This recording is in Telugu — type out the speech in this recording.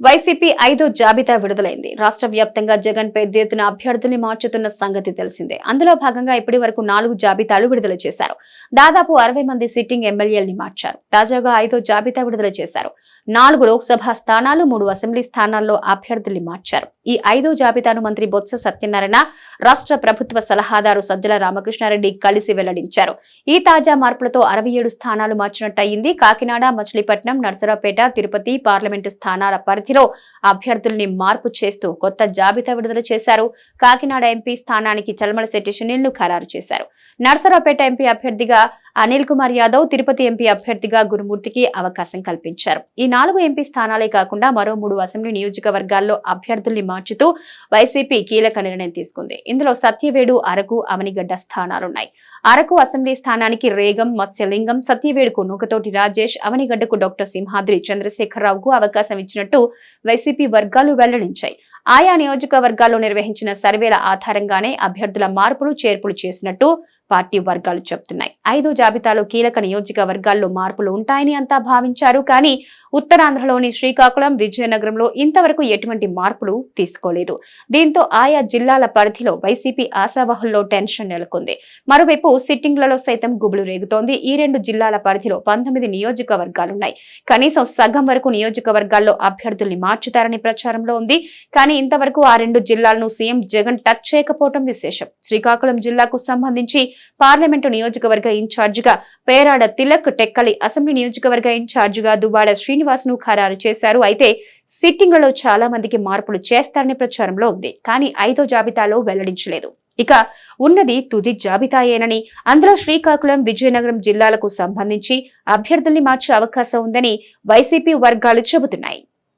వైసీపీ ఐదో జాబితా విడుదలైంది. రాష్ట్ర వ్యాప్తంగా జగన్ పెద్ద ఎత్తున అభ్యర్థుల్ని మార్చుతున్న సంగతి తెలిసిందే. అందులో భాగంగా ఇప్పటి వరకు నాలుగు జాబితాలు విడుదల చేశారు. దాదాపు అరవై మంది సిట్టింగ్ ఎమ్మెల్యేల్ని మార్చారు. తాజాగా ఐదో జాబితా విడుదల చేశారు. నాలుగు లోక్సభ స్థానాలు మూడు అసెంబ్లీ స్థానాల్లో అభ్యర్థుల్ని మార్చారు. ఈ ఐదో జాబితాను మంత్రి బొత్స సత్యనారాయణ రాష్ట్ర ప్రభుత్వ సలహాదారు సజ్జల రామకృష్ణారెడ్డి కలిసి వెల్లడించారు. ఈ తాజా మార్పులతో అరవై ఏడు స్థానాలు మార్చినట్టయింది. కాకినాడ మచిలీపట్నం నర్సరావుపేట తిరుపతి పార్లమెంటు స్థానాల పరిధిలో అభ్యర్థుల్ని మార్పు చేస్తూ కొత్త జాబితా విడుదల చేశారు. కాకినాడ ఎంపీ స్థానానికి చల్మలశెట్టి సునీల్ను ఖరారు చేశారు. నర్సరావుపేట ఎంపీ అభ్యర్థిగా అనిల్ కుమార్ యాదవ్ తిరుపతి ఎంపీ అభ్యర్థిగా గురుమూర్తికి అవకాశం కల్పించారు. ఈ నాలుగు ఎంపీ స్థానాలే కాకుండా మరో మూడు అసెంబ్లీ నియోజకవర్గాల్లో అభ్యర్థుల్ని మార్చుతూ వైసీపీ కీలక నిర్ణయం తీసుకుంది. ఇందులో సత్యవేడు అరకు అవనిగడ్డ స్థానాలున్నాయి. అరకు అసెంబ్లీ స్థానానికి రేగం మత్స్యలింగం సత్యవేడుకు నూకతోటి రాజేష్ అవనిగడ్డకు డాక్టర్ సింహాద్రి చంద్రశేఖరరావుకు అవకాశం ఇచ్చినట్టు వైసీపీ వర్గాలు వెల్లడించాయి. ఆయా నియోజకవర్గాల్లో నిర్వహించిన సర్వేల ఆధారంగానే అభ్యర్థుల మార్పులు చేర్పులు చేసినట్టు పార్టీ వర్గాలు చెబుతున్నాయి ఐదో జాబితాలో కీలక నియోజకవర్గాల్లో మార్పులు ఉంటాయని అంతా భావించారు. కానీ ఉత్తరాంధ్రలోని శ్రీకాకుళం విజయనగరంలో ఇంతవరకు ఎటువంటి మార్పులు తీసుకోలేదు. దీంతో ఆయా జిల్లాల పరిధిలో వైసీపీ ఆశావహుల్లో టెన్షన్ నెలకొంది. మరోవైపు సిట్టింగ్లలో సైతం గుబులు రేగుతోంది. ఈ రెండు జిల్లాల పరిధిలో పంతొమ్మిది నియోజకవర్గాలున్నాయి. కనీసం సగం వరకు నియోజకవర్గాల్లో అభ్యర్థుల్ని మార్చుతారని ప్రచారంలో ఉంది. కానీ ఇంతవరకు ఆ రెండు జిల్లాలను సీఎం జగన్ టచ్ చేయకపోవడం విశేషం. శ్రీకాకుళం జిల్లాకు సంబంధించి పార్లమెంటు నియోజకవర్గ ఇన్ఛార్జిగా పేరాడ తిలక్ టెక్కలి అసెంబ్లీ నియోజకవర్గ ఇన్ఛార్జిగా దుబాడ శ్రీనివాస్ను ఖరారు చేశారు. అయితే సిట్టింగ్లలో చాలా మందికి మార్పులు చేస్తారని ప్రచారంలో ఉంది. కానీ ఐదో జాబితాలో వెల్లడించలేదు. ఇక ఉన్నది తుది జాబితాయేనని అందులో శ్రీకాకుళం విజయనగరం జిల్లాలకు సంబంధించి అభ్యర్థుల్ని మార్చే అవకాశం ఉందని వైసీపీ వర్గాలు చెబుతున్నాయి.